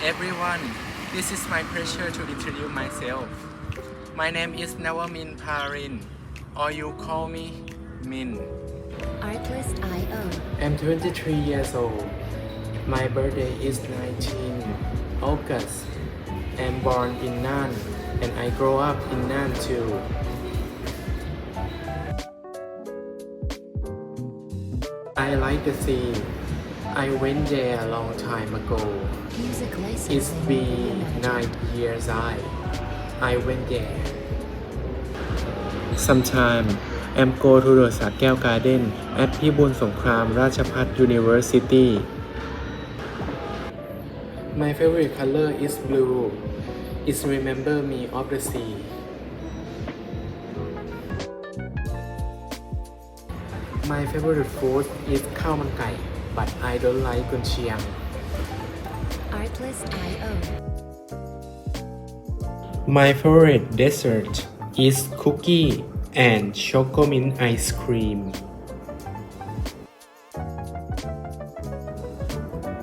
This is my pleasure to introduce myself. My name is Nawamin Parin, or you call me Min. Artlist IO. I'm 23 years old. My birthday is 19 August. I'm born in Nan and I grow up in Nan too. I like the sea. I went there a long time ago. Music It's licensing. been reimagined. nine years I I went there. Sometime I'm go to the สักแก้ว Garden at พิบูลสงครามราชพัฒ University. My favorite color is blue. It remember me of the sea. My favorite food is ข้าวมันไก่ but I don't like กุนเชียง Artlist IO. My favorite dessert is cookie and chocomint ice cream.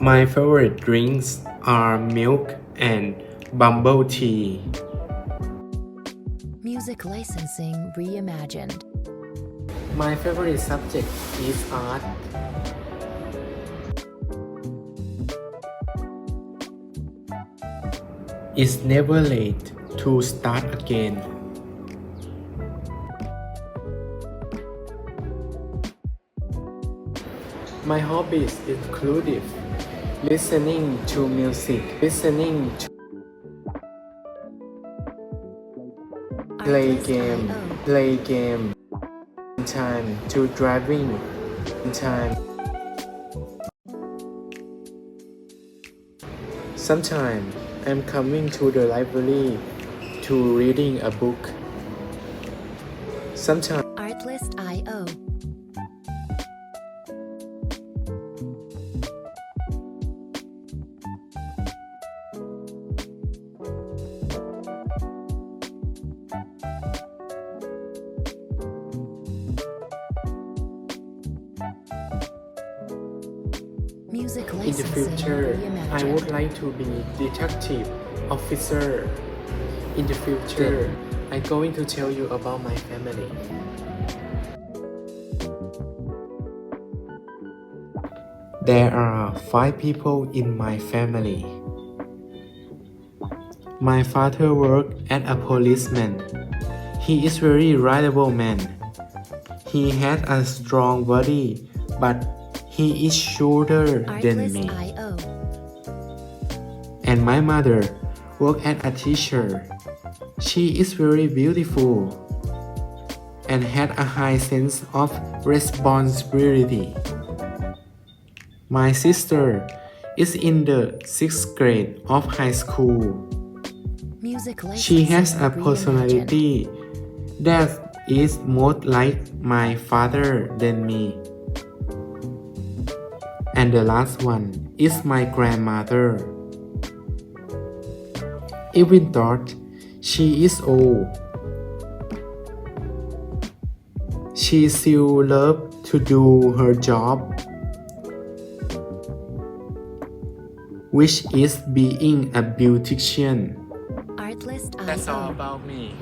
My favorite drinks are milk and bubble tea. Music licensing reimagined. My favorite subject is art. It's never late to start again. My hobbies include listening to music, listening to play game, play game, time to driving, time. Sometimes I'm coming to the library to reading a book. Sometimes in the future I would like to be detective officer. In the future I'm going to tell you about my family. There are five people in my family. My father worked as a policeman. He is very reliable man. He has a strong body, but he is shorter than me. And my mother worked as a teacher. She is very beautiful and had a high sense of responsibility. My sister is in the sixth grade of high school. She has a personality that is more like my father than me. And the last one is my grandmother. Even thought she is old. She still loves to do her job, which is being a beautician. Artlist That's all about me.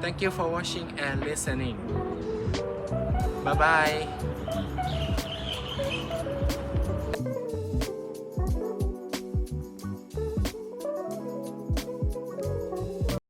Thank you for watching and listening. Bye bye.